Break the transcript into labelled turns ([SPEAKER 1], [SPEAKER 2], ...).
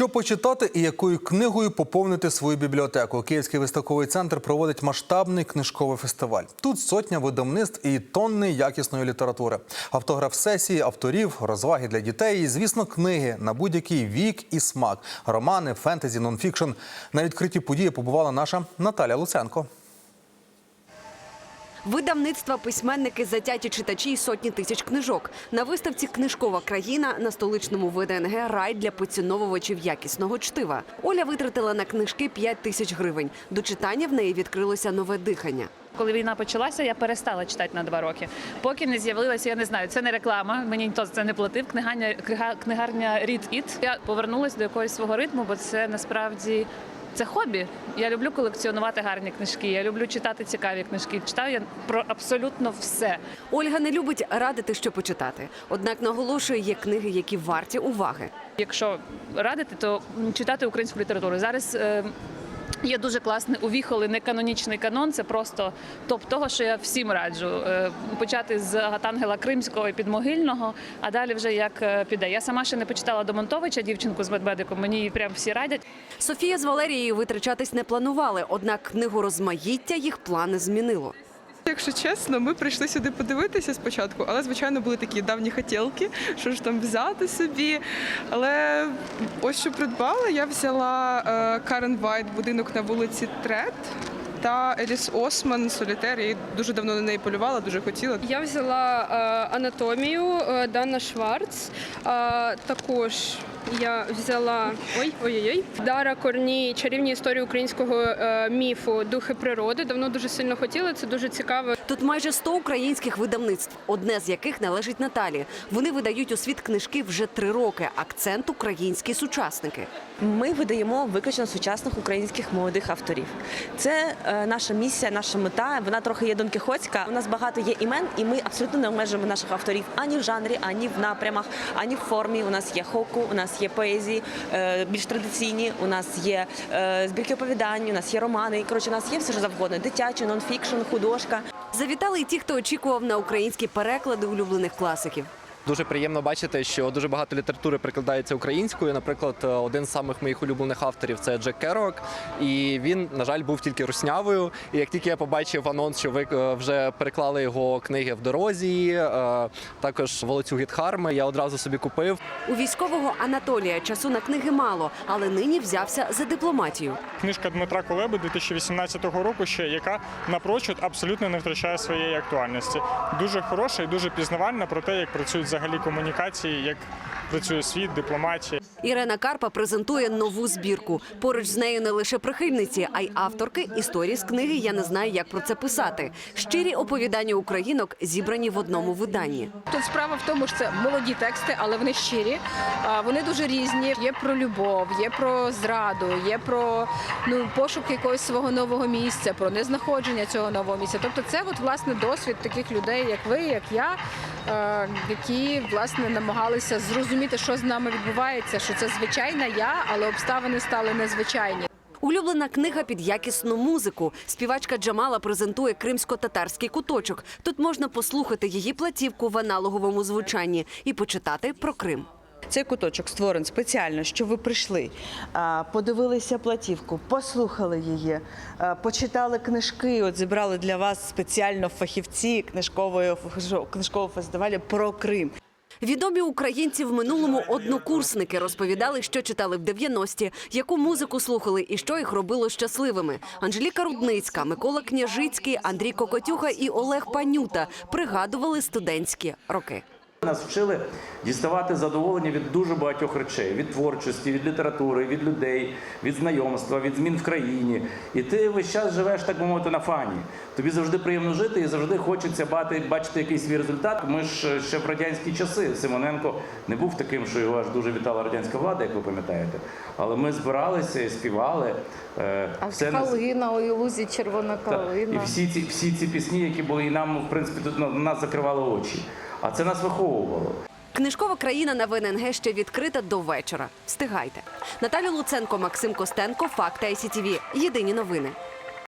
[SPEAKER 1] Що почитати і якою книгою поповнити свою бібліотеку? Київський виставковий центр проводить масштабний книжковий фестиваль. Тут сотня видавництв і тонни якісної літератури. Автограф сесії, авторів, розваги для дітей і, звісно, книги на будь-який вік і смак. Романи, фентезі, нонфікшн. На відкритій події побувала наша Наталя Луценко.
[SPEAKER 2] Видавництва, письменники, затяті читачі і сотні тисяч книжок. На виставці Книжкова країна на столичному ВДНГ рай для поціновувачів якісного чтива. Оля витратила на книжки 5 тисяч гривень. До читання в неї відкрилося нове дихання.
[SPEAKER 3] Коли війна почалася, я перестала читати на два роки. Поки не з'явилася, я не знаю, це не реклама. Мені ніхто за це не платив. Книгарня, книга- книгарня Read It. Я повернулася до якогось свого ритму, бо це насправді. Це хобі. Я люблю колекціонувати гарні книжки. Я люблю читати цікаві книжки. Читаю я про абсолютно все.
[SPEAKER 2] Ольга не любить радити, що почитати. Однак наголошує, є книги, які варті уваги.
[SPEAKER 3] Якщо радити, то читати українську літературу. Зараз е, є дуже класний увіхоли неканонічний канон. Це просто топ того, що я всім раджу. Е, почати з Гатангела Кримського і підмогильного, а далі вже як е, піде. Я сама ще не почитала Домонтовича, дівчинку з медведиком. Мені її прям всі радять.
[SPEAKER 2] Софія з Валерією витрачатись не планували, однак книгу розмаїття їх плани змінило.
[SPEAKER 4] Якщо чесно, ми прийшли сюди подивитися спочатку, але звичайно були такі давні хотілки, що ж там взяти собі. Але ось що придбала, я взяла Карен Вайт будинок на вулиці Трет. Та Еліс Осман Солітер. Я дуже давно на неї полювала, дуже хотіла.
[SPEAKER 5] Я взяла е, анатомію е, Дана Шварц. Е, також я взяла ой, ой-ой-ой. Дара Корні, чарівні історії українського е, міфу Духи природи. Давно дуже сильно хотіла. Це дуже цікаво.
[SPEAKER 2] Тут майже 100 українських видавництв, одне з яких належить Наталі. Вони видають у світ книжки вже три роки. Акцент українські сучасники.
[SPEAKER 6] Ми видаємо виключно сучасних українських молодих авторів. Це е, наша місія, наша мета. Вона трохи є донкіхотська. У нас багато є імен, і ми абсолютно не обмежуємо наших авторів ані в жанрі, ані в напрямах, ані в формі. У нас є хоку, у нас є поезії е, більш традиційні. У нас є е, збірки оповідань, у нас є романи. Коротше, у нас є все що завгодно: дитячі, нонфікшн, художка.
[SPEAKER 2] Завітали й ті, хто очікував на українські переклади улюблених класиків.
[SPEAKER 7] Дуже приємно бачити, що дуже багато літератури прикладається українською. Наприклад, е, один з самих моїх улюблених авторів це Джек Керок. І він, на жаль, був тільки руснявою. І як тільки я побачив анонс, що ви е, вже переклали його книги в дорозі, е, також волоцюг від Харми, я одразу собі купив.
[SPEAKER 2] У військового Анатолія часу на книги мало, але нині взявся за дипломатію.
[SPEAKER 8] Книжка Дмитра Кулеби 2018 року, ще яка напрочуд абсолютно не втрачає своєї актуальності. Дуже хороша і дуже пізнавальна про те, як працюють взагалі комунікації, як працює світ, дипломатія.
[SPEAKER 2] Ірена Карпа презентує нову збірку. Поруч з нею не лише прихильниці, а й авторки історії з книги Я не знаю, як про це писати. Щирі оповідання українок зібрані в одному виданні.
[SPEAKER 9] Тут справа в тому, що це молоді тексти, але вони щирі. Вони дуже різні. Є про любов, є про зраду, є про ну пошук якогось свого нового місця, про незнаходження цього нового місця. Тобто, це от власне досвід таких людей, як ви, як я, які власне намагалися зрозуміти, що з нами відбувається. Що це звичайна я, але обставини стали незвичайні.
[SPEAKER 2] Улюблена книга під якісну музику. Співачка Джамала презентує кримсько-татарський куточок. Тут можна послухати її платівку в аналоговому звучанні і почитати про Крим.
[SPEAKER 10] Цей куточок створений спеціально, щоб ви прийшли, подивилися платівку, послухали її, почитали книжки. От зібрали для вас спеціально фахівці книжкової книжкового фестивалю про Крим.
[SPEAKER 2] Відомі українці в минулому однокурсники розповідали, що читали в 90-ті, яку музику слухали і що їх робило щасливими. Анжеліка Рудницька, Микола Княжицький, Андрій Кокотюха і Олег Панюта пригадували студентські роки.
[SPEAKER 11] Нас вчили діставати задоволення від дуже багатьох речей: від творчості, від літератури, від людей, від знайомства, від змін в країні. І ти весь час живеш, так би мовити, на фані. Тобі завжди приємно жити і завжди хочеться бати- бачити якийсь свій результат. Ми ж е, ще в радянські часи. Симоненко не був таким, що його аж дуже вітала радянська влада, як ви пам'ятаєте. Але ми збиралися і співали. Е,
[SPEAKER 9] А
[SPEAKER 11] все
[SPEAKER 9] калина, у лузі червона
[SPEAKER 11] так. І всі ці, всі ці пісні, які були, і нам, в принципі, тут на нас закривали очі. А це нас виховувало.
[SPEAKER 2] Книжкова країна на ВННГ ще відкрита до вечора. Встигайте. Наталя Луценко, Максим Костенко, Факти ICTV. Єдині новини.